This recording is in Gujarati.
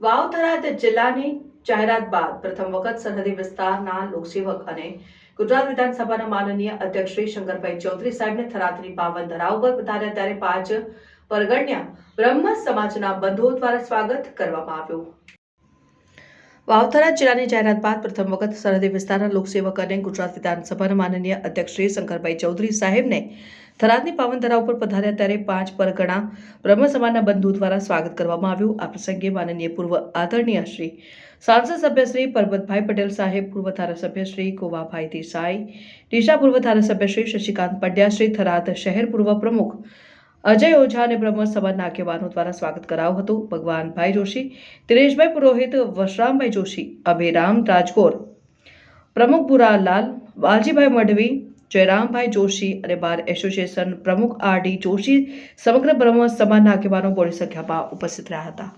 વાવ થરાદ જિલ્લાની જાહેરાત બાદ પ્રથમ વખત સરહદી વિસ્તારના લોકસેવક અને ગુજરાત વિધાનસભાના માનનીય અધ્યક્ષ શ્રી શંકરભાઈ ચૌધરી સાહેબને થરાદની પાવન ધરા ઉપર પધાર્યા ત્યારે પાંચ પરગણ્યા બ્રહ્મ સમાજના બંધુઓ દ્વારા સ્વાગત કરવામાં આવ્યું. વાવથરા જિલ્લાની જાહેરાત બાદ પ્રથમ વખત સરહદી વિસ્તારના લોકસેવક અને ગુજરાત વિધાનસભાના માનનીય અધ્યક્ષ શ્રી શંકરભાઈ ચૌધરી સાહેબને થરાદની પાવનધરા ઉપર પધાર્યા ત્યારે પાંચ પરગણા બ્રહ્મ સમાજના બંધુ દ્વારા સ્વાગત કરવામાં આવ્યું. આ પ્રસંગે માનનીય પૂર્વ આદરણીય શ્રી સાંસદ સભ્ય શ્રી પરબતભાઈ પટેલ સાહેબ, પૂર્વ ધારાસભ્ય શ્રી કોવાભાઈ દેસાઈ ડીશા પૂર્વ ધારાસભ્ય શ્રી શશિકાંત પંડ્યા, શ્રી થરાદ શહેર પૂર્વ પ્રમુખ અજય ઓઝા અને બ્રહ્મ સમાજના આગેવાનો દ્વારા સ્વાગત કરાયું હતું. ભગવાનભાઈ જોશી, દિનેશભાઈ પુરોહિત, વશરામભાઈ જોશી, અભિરામ રાજગોર, પ્રમુખ ભુરાલાલ, વાલજીભાઈ મઢવી, જયરામભાઈ જોશી અને બાર એસોસિએશન પ્રમુખ આર ડી જોશી સમગ્ર બ્રહ્મ સમાજના આગેવાનો મોટી સંખ્યામાં ઉપસ્થિત રહ્યા હતા.